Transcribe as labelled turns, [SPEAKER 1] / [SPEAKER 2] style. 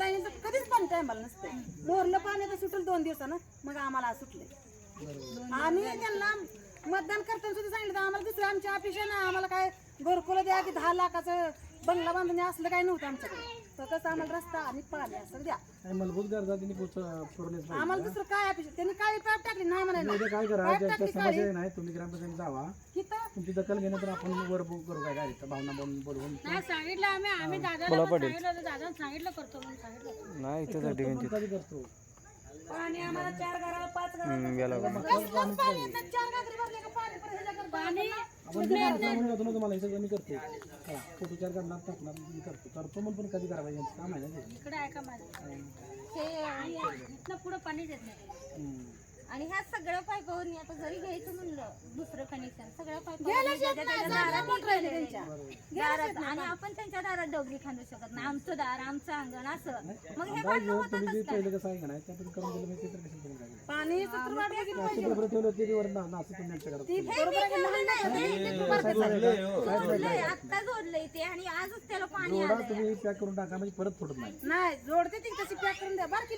[SPEAKER 1] लाईनीचं कधीच पाणी टायमाला नसतं. मोरलं पाणी तर सुटलं दोन दिवसानं मग आम्हाला सुटले. आणि त्यांना मतदान करताना सुद्धा सांगितलं आम्हाला दुसरं आमच्या ऑफिस आहे ना आम्हाला काय घरकुल द्या की दहा लाखाचं बंगला द्या असलं काही नव्हतं आमच्याकडे. फक्त आम्हाला रस्ता आणि पाणी असं द्या.
[SPEAKER 2] आणि मूलभूत गरजा त्यांनी पाहिजे
[SPEAKER 1] आम्हाला दुसरं काय ऑफिस त्यांनी काळी पाईप टाकली नाही म्हणायला.
[SPEAKER 2] उद्या काय करा
[SPEAKER 1] पाईप टाकली काळी.
[SPEAKER 2] नाही तुम्ही ग्रामपंचायत जावा.
[SPEAKER 1] तिथं
[SPEAKER 2] तुमची दखल घेणं तर आपण वर बघू करू काय काय भावना बोलून बोलवून
[SPEAKER 3] नाही सांगितलं आम्ही. आम्ही दादाला पण सांगितलं होतं. दादा सांगितलं करतो म्हणून सांगितलं
[SPEAKER 4] नाही
[SPEAKER 2] आपण कधी करतो?
[SPEAKER 1] पाणी आम्हाला चार घराला पाच घराला कसलंच पाणी येत. नाही. चार घागरी भरले का पाणी पण ह्याच्याकडे पाणी
[SPEAKER 2] आपण जे सांगून जातो ना तुम्हाला हे सगळं मी करतो करा फोटो चार करणार टाकणार मी करतो करतो म्हणून पण कधी करा पाहिजे यांचं काम आहे ना ते.
[SPEAKER 3] इकडे ऐका माझं हे इथनं पुढं पाणी देत नाही
[SPEAKER 2] हम्म.
[SPEAKER 5] आणि ह्या सगळ्या पाईपावरून आता जरी घ्यायचं म्हणलं दुसरं कनेक्शन सगळ्या दारात आणि आपण त्यांच्या दारात डबली खांदू शकत नाही. आमचं दार आमचं अंगण असं. मग हे भांडणं
[SPEAKER 2] होते.
[SPEAKER 5] आता जोडलंय ते आणि आजच त्याला पाणी
[SPEAKER 2] तुम्ही पॅक करून टाका म्हणजे परत फुटत नाही.
[SPEAKER 1] नाही जोडते ती तशी पॅक करून द्या. बारकी